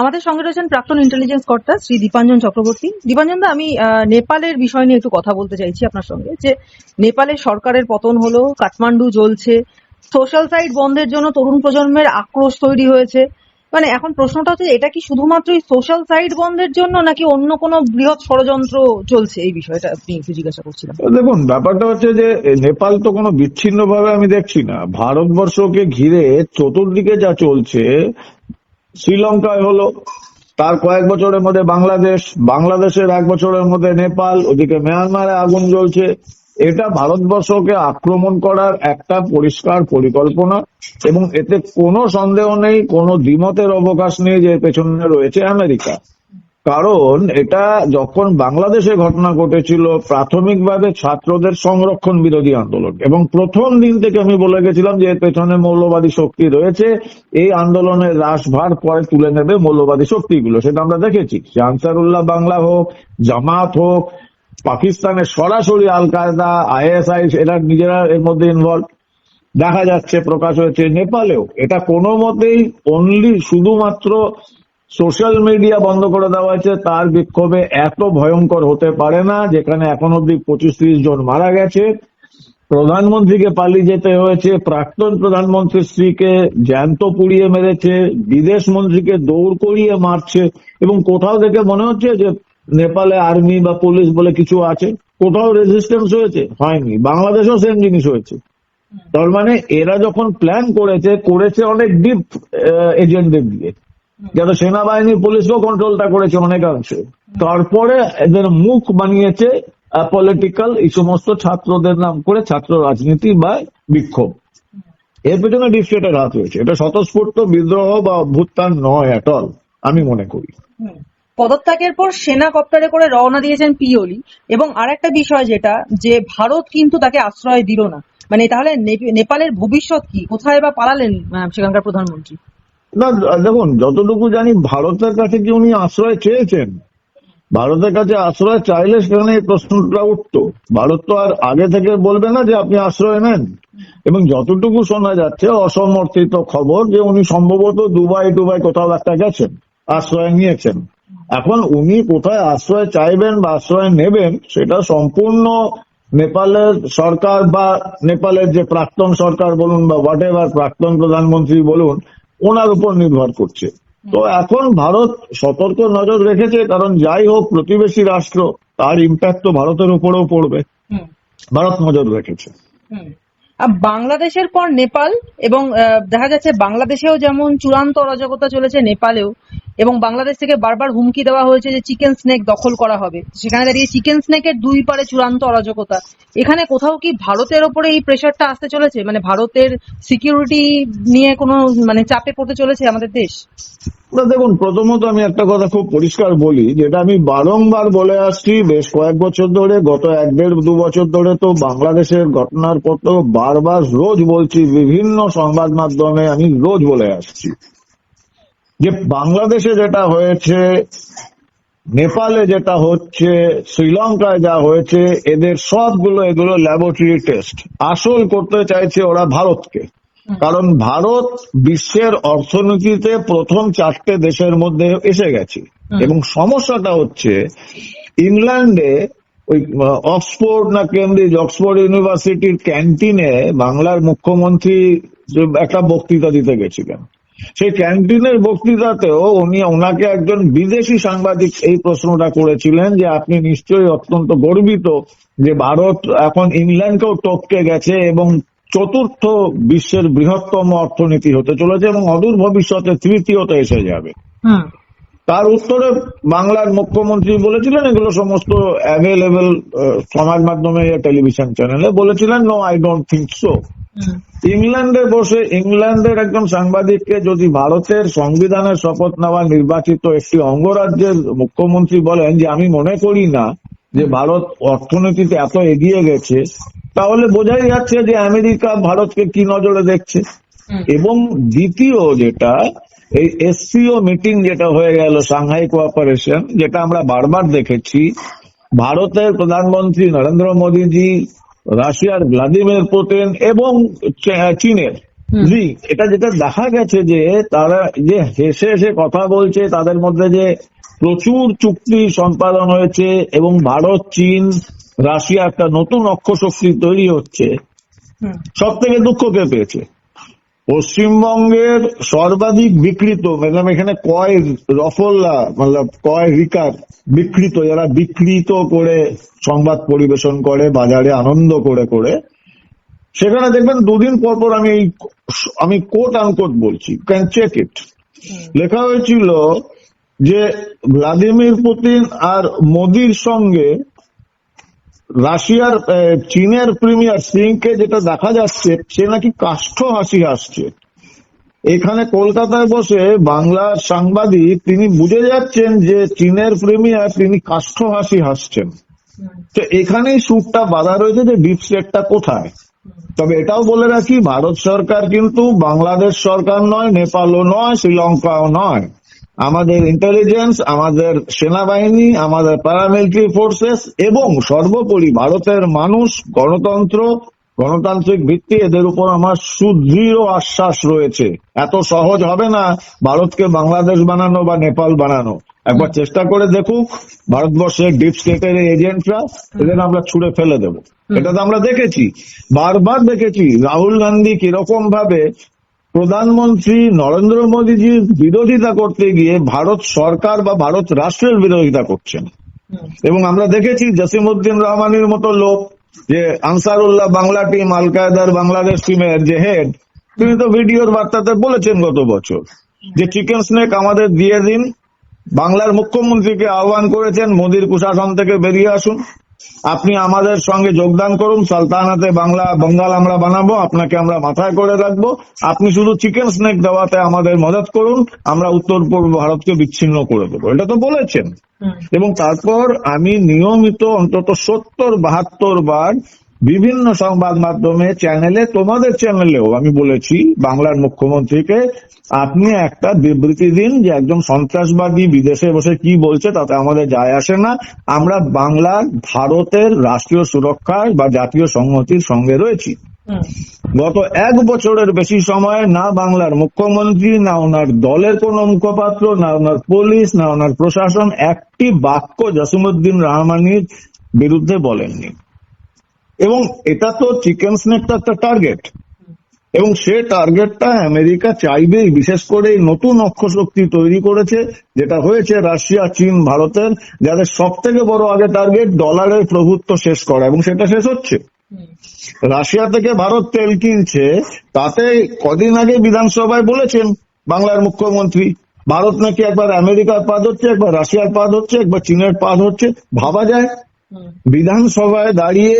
আমাদের সঙ্গে রয়েছেন প্রাক্তন ইন্টেলিজেন্স কর্তা শ্রী দীপাঞ্জন চক্রবর্তী। দীপাঞ্জন দা, আমি নেপালের বিষয় নিয়ে একটু কথা বলতে চাইছি আপনার সঙ্গে, যে নেপালের সরকারের পতন হলো, কাঠমান্ডু জ্বলছে সোশ্যাল সাইট বন্ধের জন্য তরুণ প্রজন্মের আক্রোশ তৈরি হয়েছে। মানে এখন প্রশ্নটা হচ্ছে, এটা কি শুধুমাত্র সোশ্যাল সাইট বন্ধের জন্য নাকি অন্য কোনো বৃহৎ ষড়যন্ত্র চলছে? এই বিষয়টা আপনি একটু জিজ্ঞাসা করছিলাম। দেখুন, ব্যাপারটা হচ্ছে যে নেপাল তো কোনো বিচ্ছিন্ন ভাবে আমি দেখছি না। ভারতবর্ষকে ঘিরে চতুর্দিকে যা চলছে শ্রীলঙ্কায় হলো, তার কয়েক বছরের মধ্যে বাংলাদেশ, বাংলাদেশের এক বছরের মধ্যে নেপাল, ওদিকে মিয়ানমারে আগুন জ্বলছে। এটা ভারতবর্ষকে আক্রমণ করার একটা পরিষ্কার পরিকল্পনা এবং এতে কোনো সন্দেহ নেই, কোনো দ্বিমতের অবকাশ নেই যে পেছনে রয়েছে আমেরিকা। কারণ এটা যখন বাংলাদেশে ঘটনা ঘটেছিল, প্রাথমিকভাবে ছাত্রদের সংরক্ষণ বিরোধী আন্দোলন। এবং প্রথম দিন থেকে আমি বলে গেছিলাম যে এর পেছনে মৌলবাদী শক্তি রয়েছে, এই আন্দোলনের রাশভার পরে তুলে নেবে মৌলবাদী শক্তিগুলো। সেটা আমরা দেখেছি। যে আনসারুল্লাহ বাংলা হোক, জামাত হোক, পাকিস্তানের সরাসরি আল কায়দা আইএসআই, এরা নিজেরা এর মধ্যে ইনভলভ দেখা যাচ্ছে, প্রকাশ হয়েছে, নেপালেও। এটা কোনো মতেই অনলি শুধুমাত্র সোশ্যাল মিডিয়া বন্ধ করে দেওয়া হয়েছে, তার বিক্ষোভে এত ভয়ঙ্কর হতে পারে না, যেখানে এখন অব্দি পঁচিশ ত্রিশ জন মারা গেছে। প্রধানমন্ত্রীকে পালিয়ে যেতে হয়েছে, প্রাক্তন প্রধানমন্ত্রীর স্ত্রীকে জ্যান্ত পুড়িয়ে মেরেছে, বিদেশ মন্ত্রীকে দৌড় করিয়ে মারছে, এবং কোথাও দেখে মনে হচ্ছে যে নেপালে আর্মি বা পুলিশ বলে কিছু আছে, কোথাও রেজিস্ট্যান্স হয়েছে? হয়নি। বাংলাদেশেও সেম জিনিস হয়েছে। তার মানে এরা যখন প্ল্যান করেছে করেছে অনেক ডিপ এজেন্টদের দিয়ে। যাতে সেনাবাহিনী পুলিশও কন্ট্রোলটা করেছে অনেকাংশে তারপরে এদের মুখ বানিয়েছে পলিটিক্যাল এই সমস্ত ছাত্রদের নাম করে ছাত্র রাজনীতি বা বিক্ষোভ। এর পেছনে ডিপ হাত রয়েছে। এটা স্বতঃস্ফূর্ত বিদ্রোহ বা অভ্যুত্থান নয় এট অল আমি মনে করি। পদত্যাগের পর সেনা কপ্টারে করে রওনা দিয়েছেন পিওলি। এবং আরেকটা বিষয় যেটা যে ভারত কিন্তু তাকে আশ্রয় দিল না। মানে তাহলে নেপালের ভবিষ্যৎ কি? কোথায় বা পালালেন সেখানকার প্রধানমন্ত্রী? না দেখুন, যতটুকু জানি ভারতের কাছে কি উনি আশ্রয় চেয়েছেন? ভারতের কাছে আশ্রয় চাইলে সেখানে এই প্রশ্নটা উঠতো। ভারত তো আর আগে থেকে বলবে না যে আপনি আশ্রয় নেন। এবং যতটুকু শোনা যাচ্ছে, অসমর্থিত খবর যে উনি সম্ভবত দুবাই টুবাই কোথাও একটা গেছেন, আশ্রয় নিয়েছেন। এখন উনি কোথায় আশ্রয় চাইবেন বা আশ্রয় নেবেন, সেটা সম্পূর্ণ নেপালের সরকার বা নেপালের যে প্রাক্তন সরকার বলুন বা হোয়াট এভার প্রাক্তন প্রধানমন্ত্রী বলুন ওনার উপর নির্ভর করছে। তো এখন ভারত সতর্ক নজর রেখেছে কারণ যাই হোক প্রতিবেশী রাষ্ট্র তার ইম্প্যাক্ট তো ভারতের উপরেও পড়বে। ভারত নজর রেখেছে। আর বাংলাদেশের পর নেপাল এবং দেখা যাচ্ছে বাংলাদেশেও যেমন চূড়ান্ত অরাজকতা চলেছে নেপালেও এবং বাংলাদেশ থেকে বারবার হুমকি দেওয়া হয়েছে যে চিকেন স্নেক দখল করা হবে। সেখানে দাঁড়িয়ে চিকেন স্নেকের দুই পারে চূড়ান্ত অরাজকতা। এখানে কোথাও কি ভারতের ওপরে এই প্রেশারটা আসতে চলেছে? মানে ভারতের সিকিউরিটি নিয়ে কোনো মানে চাপে পড়তে চলেছে আমাদের দেশ? না, দেখুন, প্রথমত আমি একটা কথা খুব পরিষ্কার বলি, যেটা আমি বারংবার বলে আসছি, বেশ কয়েক বছর ধরে, গত এক দেড় দু বছর ধরে তো বাংলাদেশের ঘটনার পর তো বারবার রোজ বলছি, বিভিন্ন সংবাদ মাধ্যমে আমি রোজ বলে আসছি। যে বাংলাদেশে যেটা হয়েছে নেপালে যেটা হচ্ছে শ্রীলঙ্কায় যা হয়েছে এদের সবগুলো এগুলো ল্যাবরেটরি টেস্ট আসল করতে চাইছে ওরা ভারতকে। কারণ ভারত বিশ্বের অর্থনীতিতে প্রথম চারটে দেশের মধ্যে এসে গেছে। এবং সমস্যাটা হচ্ছে ইংল্যান্ডে ওই অক্সফোর্ড না কেমব্রিজ অক্সফোর্ড ইউনিভার্সিটির ক্যান্টিনে বাংলার মুখ্যমন্ত্রী একটা বক্তৃতা দিতে গেছিলেন। সেই ক্যান্টিনের বক্তৃতাতেও উনি ওনাকে একজন বিদেশি সাংবাদিক এই প্রশ্নটা করেছিলেন যে আপনি নিশ্চয়ই অত্যন্ত গর্বিত যে ভারত এখন ইংল্যান্ডকেও টপকে গেছে এবং চতুর্থ বিশ্বের বৃহত্তম অর্থনীতি হতে চলেছে এবং অদূর ভবিষ্যতে তৃতীয়তে এসে যাবে। তার উত্তরে বাংলার মুখ্যমন্ত্রী বলেছিলেন এগুলো সমস্ত অ্যাভেলেবল সমাজ মাধ্যমে টেলিভিশন চ্যানেলে বলেছিলেন no I don't think so ইংল্যান্ডে বসে ইংল্যান্ডের একজন সাংবাদিককে যদি ভারতের সংবিধানের শপথ নেওয়া নির্বাচিত একটি অঙ্গরাজ্যের মুখ্যমন্ত্রী বলেন যে আমি মনে করি না যে ভারত অর্থনীতিতে এত এগিয়ে গেছে তাহলে বোঝাই যাচ্ছে যে আমেরিকা ভারতকে কি নজরে দেখছে। এবং দ্বিতীয় যেটা এই এসসিও মিটিং যেটা হয়ে গেল সাংহাই কোঅপারেশন যেটা আমরা বারবার দেখেছি ভারতের প্রধানমন্ত্রী নরেন্দ্র মোদীজি রাশিয়ার ভ্লাদিমির পুতিন এবং চীনের। জি এটা যেটা দেখা গেছে যে তারা যে হেসে হেসে কথা বলছে তাদের মধ্যে যে প্রচুর চুক্তি সম্পাদন হয়েছে এবং ভারত চীন রাশিয়া একটা নতুন অক্ষশক্তি তৈরি হচ্ছে সব থেকে দুঃখ কে পেয়েছে? পশ্চিমবঙ্গের সর্বাধিক বিকৃত ম্যাডাম এখানে কয় রফল্লা মানে কয় রিকার বিকৃত যারা বিকৃত করে সংবাদ পরিবেশন করে বাজারে আনন্দ করে করে সেখানে দেখবেন দুদিন পর পর আমি এই আমি কোট আনকোট বলছি ক্যান চেক ইট লেখা হয়েছিল যে ভ্লাদিমির পুতিন আর মোদির সঙ্গে রাশিয়ার চীনের প্রিমিয়ার সিংকে যেটা দেখা যাচ্ছে, সে নাকি কাষ্ঠ হাসি হাসছে। এখানে কলকাতায় বসে বাংলার সাংবাদিক, তিনি বুঝে যাচ্ছেন যে চীনের প্রিমিয়ার তিনি কাষ্ঠ হাসি হাসছেন। তো এখানেই সুরটা বাধা রয়েছে যে ডিপ স্টেটটা কোথায়। তবে এটাও বলে রাখি, ভারত সরকার কিন্তু বাংলাদেশ সরকার নয়, নেপালও নয়, শ্রীলঙ্কাও নয়। আমাদের ইন্টেলিজেন্স আমাদের সেনাবাহিনী আমাদের প্যারামিলিটারি ফোর্সেস এবং সর্বোপরি ভারতের মানুষ গণতন্ত্র গণতান্ত্রিক ভিত্তি এদের উপর আমার সুদৃঢ় আশ্বাস রয়েছে। এত সহজ হবে না ভারতকে বাংলাদেশ বানানো বা নেপাল বানানো। একবার চেষ্টা করে দেখুক ভারতবর্ষের ডিপ স্টেটের এজেন্টরা এদের আমরা ছুড়ে ফেলে দেবো। এটা তো আমরা দেখেছি বারবার দেখেছি রাহুল গান্ধী কীরকম ভাবে প্রধানমন্ত্রী নরেন্দ্র মোদীজির বিরোধিতা করতে গিয়ে ভারত সরকার বা ভারত রাষ্ট্রের বিরোধিতা করছেন। এবং আমরা দেখেছি জসিমউদ্দিন রহমানের মতো লোক যে আনসারুল্লাহ বাংলা টিম আল কায়দার বাংলাদেশ টিমের যে হেড তিনি তো ভিডিওর বার্তাতে বলেছেন গত বছর যে চিকেন স্নেক আমাদের দিয়ে দিন বাংলার মুখ্যমন্ত্রীকে আহ্বান করেছেন মোদীর প্রশাসন থেকে বেরিয়ে আসুন। আপনি আমাদের সঙ্গে যোগদান করুন সালতানাতে বাংলা বঙ্গাল আমরা বানাবো আপনাকে আমরা মাথায় করে রাখব। আপনি শুধু চিকেন স্নেক দেওয়াতে আমাদের মদত করুন আমরা উত্তর পূর্ব ভারতকে বিচ্ছিন্ন করে দেবো। এটা তো বলেছেন। এবং তারপর আমি নিয়মিত অন্তত সত্তর বাহাত্তর বার বিভিন্ন সংবাদ মাধ্যমে চ্যানেলে তোমাদের চ্যানেলেও আমি বলেছি বাংলার মুখ্যমন্ত্রীকে আপনি একটা বিবৃতি দিন যে একজন সন্ত্রাসবাদী বিদেশে বসে কি বলছে তাতে আমাদের যায় আসে না। আমরা বাংলার ভারতের রাষ্ট্রীয় সুরক্ষায় বা জাতীয় সংহতির সঙ্গে রয়েছি। গত এক বছরের বেশি সময় না বাংলার মুখ্যমন্ত্রী না ওনার দলের কোন মুখপাত্র না ওনার পুলিশ না ওনার প্রশাসন একটি বাক্য জসিমুদ্দিন রহমানির বিরুদ্ধে বলেননি। এবং এটা তো চিকেন স্নেকটা একটা টার্গেট এবং সে টার্গেটটা আমেরিকা চাইবেই বিশেষ করে এই নতুন অক্ষশক্তি তৈরি করেছে যেটা হয়েছে রাশিয়া চীন ভারতের যাদের সব থেকে বড় আগে টার্গেট ডলারের প্রভুত্ব শেষ করা এবং সেটা শেষ হচ্ছে। রাশিয়া থেকে ভারত তেল কিনছে তাতে কদিন আগে বিধানসভায় বলেছেন বাংলার মুখ্যমন্ত্রী ভারত নাকি একবার আমেরিকার পাদ হচ্ছে একবার রাশিয়ার পাদ হচ্ছে একবার চীনের পাদ হচ্ছে ভাবা যায়। বিধানসভায় দাঁড়িয়ে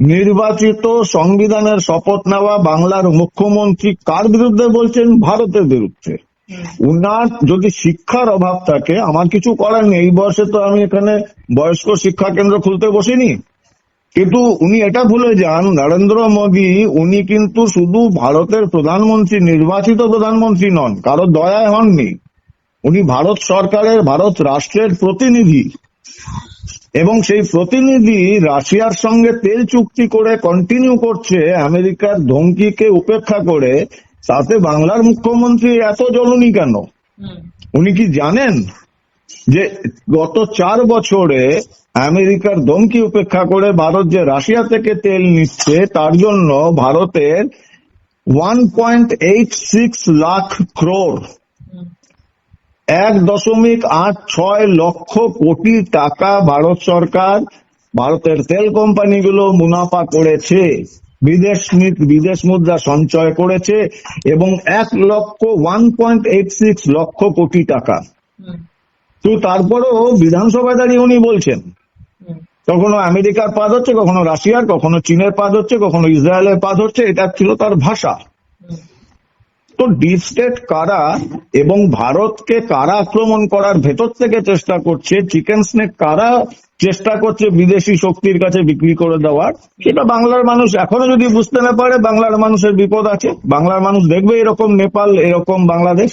নির্বাচিত সংবিধানের শপথ নেওয়া বাংলার মুখ্যমন্ত্রী কার বিরুদ্ধে বলছেন? ভারতের বিরুদ্ধে। উনার যদি শিক্ষার অভাব থাকে আমার কিছু করার নেই। এই বয়সে তো আমি এখানে বয়স্ক শিক্ষা কেন্দ্র খুলতে বসিনি। কিন্তু উনি এটা ভুলে যান নরেন্দ্র মোদী উনি কিন্তু শুধু ভারতের প্রধানমন্ত্রী নির্বাচিত প্রধানমন্ত্রী নন কারও দয়ায় হননি। উনি ভারত সরকারের ভারত রাষ্ট্রের প্রতিনিধি। এবং সেই প্রতিনিধি রাশিয়ার সঙ্গে তেল চুক্তি করে কন্টিনিউ করছে আমেরিকার ধমকিকে উপেক্ষা করে। তাতে বাংলার মুখ্যমন্ত্রী এত জ্বলনি কেন? উনি কি জানেন যে গত চার বছরে আমেরিকার ধমকি উপেক্ষা করে ভারত যে রাশিয়া থেকে তেল নিচ্ছে তার জন্য ভারতের one point eight six lakh crore এক দশমিক আট ছয় লক্ষ কোটি টাকা ভারত সরকার ভারতের তেল কোম্পানিগুলো মুনাফা করেছে বিদেশ বিদেশ মুদ্রা সঞ্চয় করেছে এবং এক লক্ষ one point eight six lakh crore টাকা। তো তারপরেও বিধানসভায় দাঁড়িয়ে উনি বলছেন কখনো আমেরিকার পাদ হচ্ছে কখনো রাশিয়ার কখনো চীনের পাদ হচ্ছে কখনো ইসরায়েলের পাদ হচ্ছে এটা ছিল তার ভাষা। তো ডিপ স্টেট কারা এবং ভারতকে কারা আক্রমণ করার ভেতর থেকে চেষ্টা করছে চিকেন স্নেক কারা চেষ্টা করছে বিদেশি শক্তির কাছে বিক্রি করে দেওয়ার, সেটা বাংলার মানুষ এখনও যদি বুঝতে না পারে, বাংলার মানুষের বিপদ আছে বাংলার মানুষ দেখবে এরকম নেপাল, এরকম বাংলাদেশ।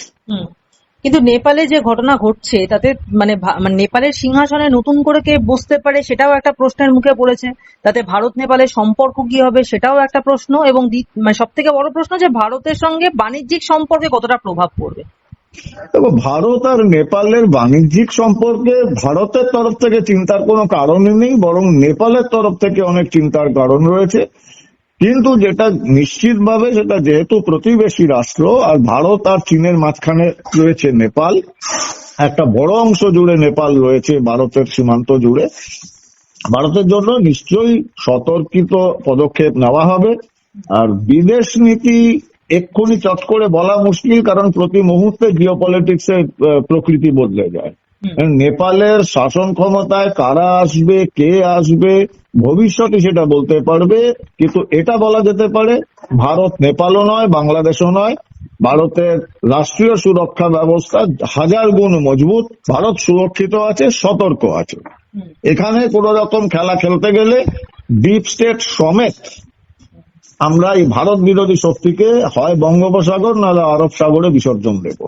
কিন্তু নেপালে যে ঘটনা ঘটছে, তাতে মানে মানে নেপালের সিংহাসনে নতুন করে কে বসতে পারে সেটাও একটা প্রশ্নের মুখে পড়েছে। তাতে ভারত নেপালের সম্পর্ক কি হবে সেটাও একটা প্রশ্ন এবং মানে সব থেকে বড় প্রশ্ন যে ভারতের সঙ্গে বাণিজ্যিক সম্পর্কে কতটা প্রভাব পড়বে? দেখো, ভারত আর নেপালের বাণিজ্যিক সম্পর্কে ভারতের তরফ থেকে চিন্তার কোনো কারণই নেই, বরং নেপালের তরফ থেকে অনেক চিন্তার কারণ রয়েছে। কিন্তু যেটা নিশ্চিতভাবে সেটা যেহেতু প্রতিবেশী রাষ্ট্র আর ভারত আর চীনের মাঝখানে রয়েছে নেপাল একটা বড় অংশ জুড়ে নেপাল রয়েছে ভারতের সীমান্ত জুড়ে ভারতের জন্য নিশ্চয়ই সতর্কিত পদক্ষেপ নেওয়া হবে। আর বিদেশ নীতি এক্ষুনি চট করে বলা মুশকিল কারণ প্রতি মুহূর্তে জিও পলিটিক্স এর প্রকৃতি বদলে যায়। নেপালের শাসন ক্ষমতায় কারা আসবে কে আসবে ভবিষ্যতে সেটা বলতে পারবে কিন্তু এটা বলা যেতে পারে ভারত নেপালও নয় বাংলাদেশও নয়। ভারতের রাষ্ট্রীয় সুরক্ষা ব্যবস্থা হাজার গুণ মজবুত ভারত সুরক্ষিত আছে সতর্ক আছে। এখানে কোন রকম খেলা খেলতে গেলে ডিপ স্টেট সমেত আমরা এই ভারত বিরোধী শক্তিকে হয় বঙ্গোপসাগর নাহলে আরব সাগরে বিসর্জন দেব।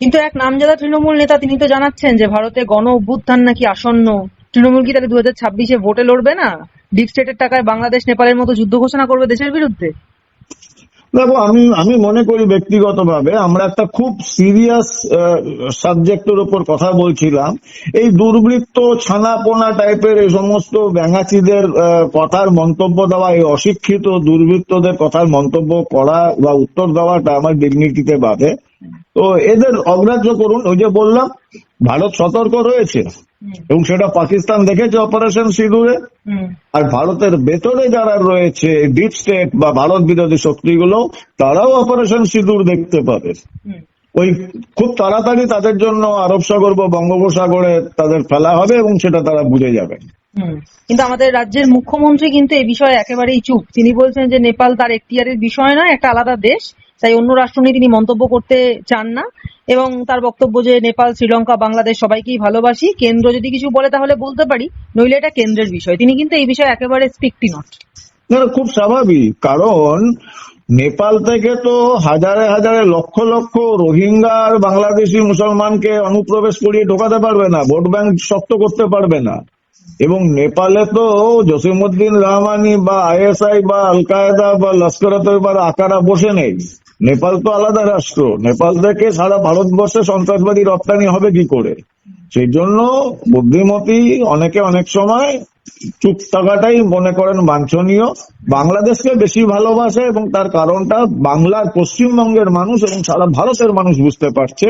কিন্তু এক নামজাদা তৃণমূল নেতা তিনি তো জানাচ্ছেন যে ভারতে গণ অভ্যুত্থান নাকি আসন্ন। তৃণমূল কি তাহলে দু হাজার ছাব্বিশে ভোটে লড়বে না? ডিপ স্টেটের টাকায় বাংলাদেশ নেপালের মতো যুদ্ধ ঘোষণা করবে দেশের বিরুদ্ধে? দেখো, আমি আমি মনে করি ব্যক্তিগতভাবে আমরা একটা খুব সিরিয়াস সাবজেক্টের উপর কথা বলছিলাম। এই দুর্বৃত্ত, ছানাপোনা টাইপের এই সমস্ত ব্যাঙাচিদের কথার মন্তব্য দেওয়া, এই অশিক্ষিত দুর্বৃত্তদের কথার মন্তব্য করা বা উত্তর দেওয়াটা আমার ডিগনিটিতে বাধে। তো এদের অগ্রাহ্য করুন, ওই যে বললাম ভারত সতর্ক রয়েছে। এবং সেটা পাকিস্তান দেখেছে অপারেশন সিঁদুরে আর ভারতের ভেতরে যারা রয়েছে ডিপ স্টেট বা ভারত বিরোধী শক্তিগুলো তারাও অপারেশন সিঁদুর দেখতে পাবে। ওই খুব তাড়াতাড়ি তাদের জন্য আরব সাগর বা বঙ্গোপসাগরে তাদের ফেলা হবে এবং সেটা তারা বুঝে যাবে। কিন্তু আমাদের রাজ্যের মুখ্যমন্ত্রী কিন্তু এ বিষয়ে একেবারেই চুপ। তিনি বলছেন যে নেপাল তার এখতিয়ারের বিষয় নয় একটা আলাদা দেশ। তাই অন্য রাষ্ট্র নিয়ে তিনি মন্তব্য করতে চান না। এবং তার বক্তব্য যে নেপাল শ্রীলঙ্কা বাংলাদেশ সবাইকেই ভালোবাসি কেন্দ্র যদি কিছু বলে তাহলে বলতে পারি নইলে এটা কেন্দ্রের বিষয়। তিনি কিন্তু এই বিষয়ে একেবারে স্পিকটি নট না, খুব স্বাভাবিক। কারণ নেপাল থেকে তো হাজারে হাজারে লক্ষ লক্ষ রোহিঙ্গা আর বাংলাদেশি মুসলমানকে অনুপ্রবেশ করিয়ে ঢোকাতে পারবে না ভোট ব্যাংক শক্ত করতে পারবে না। এবং নেপালে তো জসিমুদ্দিন রহমানি বা আইএসআই বা আল কায়দা বা লস্কর তৈবার আকারা বসে নেই। নেপাল তো আলাদা রাষ্ট্র। নেপাল থেকে সারা ভারতবর্ষে সন্ত্রাসবাদী রপ্তানি হবে কি করে? সেই জন্য বুদ্ধিমতী অনেকে অনেক সময় চুপ থাকাটাই মনে করেন বাঞ্ছনীয়। বাংলাদেশকে বেশি ভালোবাসে এবং তার কারণটা বাংলার পশ্চিমবঙ্গের মানুষ এবং সারা ভারতের মানুষ বুঝতে পারছে।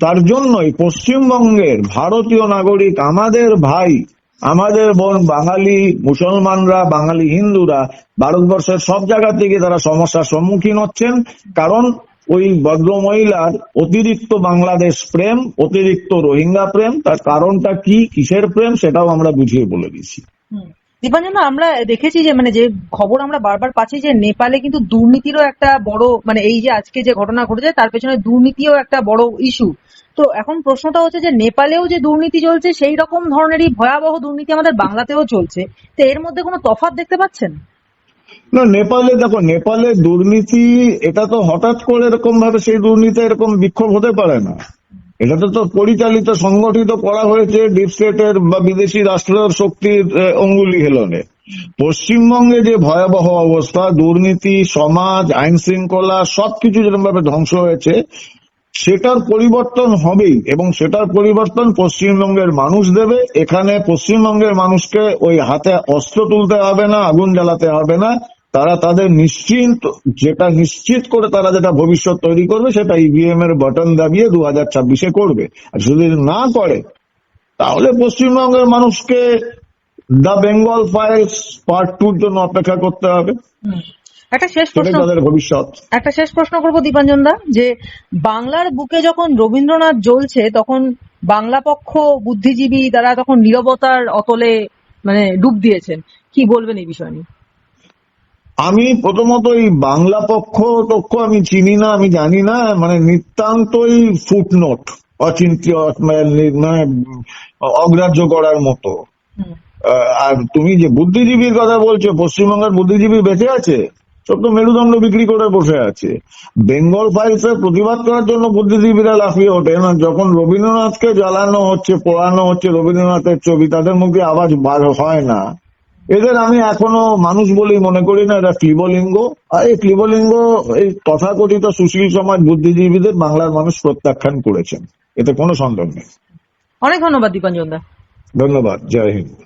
তার জন্যই পশ্চিমবঙ্গের ভারতীয় নাগরিক আমাদের ভাই আমাদের বোন বাঙালি, মুসলমানরা, বাঙালি হিন্দুরা ভারতবর্ষের সব জায়গা থেকে তারা সমস্যার সম্মুখীন হচ্ছেন। কারণ ওই ভদ্র মহিলার অতিরিক্ত বাংলাদেশ প্রেম, অতিরিক্ত রোহিঙ্গা প্রেম, তার কারণটা কি, কিসের প্রেম, সেটাও আমরা বুঝিয়ে বলে দিচ্ছি। দীপাঞ্জন আমরা দেখেছি যে মানে যে খবর আমরা বারবার পাচ্ছি যে, নেপালে কিন্তু দুর্নীতিরও একটা বড় মানে এই যে আজকে যে ঘটনা ঘটেছে, তার পেছনে দুর্নীতিও একটা বড় ইস্যু তো এখন প্রশ্নটা হচ্ছে যে, নেপালেও যে দুর্নীতি চলছে, সেই রকম ধরনেরই ভয়াবহ দুর্নীতি আমাদের বাংলাতেও চলছে। তো এর মধ্যে কোনো তফাৎ দেখতে পাচ্ছেন? না, নেপালে দেখো, নেপালে দুর্নীতি, এটা তো হঠাৎ করে এরকম ভাবে সেই দুর্নীতি এরকম বিক্ষোভ হতে পারে না। এটাতে তো পরিচালিত, সংগঠিত করা হয়েছে ডিপ স্টেটের বা বিদেশি রাষ্ট্র শক্তির অঙ্গুলি হেলনে। পশ্চিমবঙ্গে যে ভয়াবহ অবস্থা, দুর্নীতি, সমাজ, আইন শৃঙ্খলা, সবকিছু যেরকম ভাবে ধ্বংস হয়েছে, সেটার পরিবর্তন হবেই এবং সেটার পরিবর্তন পশ্চিমবঙ্গের মানুষ দেবে। এখানে পশ্চিমবঙ্গের মানুষকে ওই হাতে অস্ত্র তুলতে হবে না, আগুন জ্বালাতে হবে না। তারা তাদের নিশ্চিন্ত যেটা নিশ্চিত করে তারা যেটা ভবিষ্যৎ তৈরি করবে সেটা ইভিএম এর বটন দাবিয়ে দু হাজার ছাব্বিশে করবে। আর যদি না করে তাহলে পশ্চিমবঙ্গের মানুষকে দ্য বেঙ্গল ফাইলস পার্ট টুর জন্য অপেক্ষা করতে হবে। একটা শেষ প্রশ্ন। তাদের ভবিষ্যৎ। একটা শেষ প্রশ্ন করব দীপাঞ্জন দা যে বাংলার বুকে যখন রবীন্দ্রনাথ জ্বলছে তখন বাংলা পক্ষ বুদ্ধিজীবী তারা তখন নীরবতার অতলে মানে ডুব দিয়েছেন। কি বলবেন এই বিষয় নিয়ে? আমি প্রথমত এই বাংলা পক্ষ তক্ষ আমি চিনি না আমি জানি না মানে নিতান্তই ফুটনোট অচিন্ত্য মানে অগ্রাহ্য করার মতো। আর তুমি যে বুদ্ধিজীবীর কথা বলছো পশ্চিমবঙ্গের বুদ্ধিজীবী বেঁচে আছে? সব তো মেরুদণ্ড বিক্রি করে বসে আছে। বেঙ্গল ফাইলস এর প্রতিবাদ করার জন্য বুদ্ধিজীবীরা লাফিয়ে ওঠে না? যখন রবীন্দ্রনাথকে জ্বালানো হচ্ছে পড়ানো হচ্ছে রবীন্দ্রনাথের ছবি তাদের মুখে আওয়াজ বার হয় না। এদের আমি এখনও মানুষ বলেই মনে করি না এরা ক্লিবলিঙ্গ। আর এই ক্লিবলিঙ্গ এই তথাকথিত সুশীল সমাজ বুদ্ধিজীবীদের বাংলার মানুষ প্রত্যাখ্যান করেছেন। এতে কোনো সন্দেহ নেই। অনেক ধন্যবাদ দীপাঞ্জন দা। ধন্যবাদ জয় হিন্দ।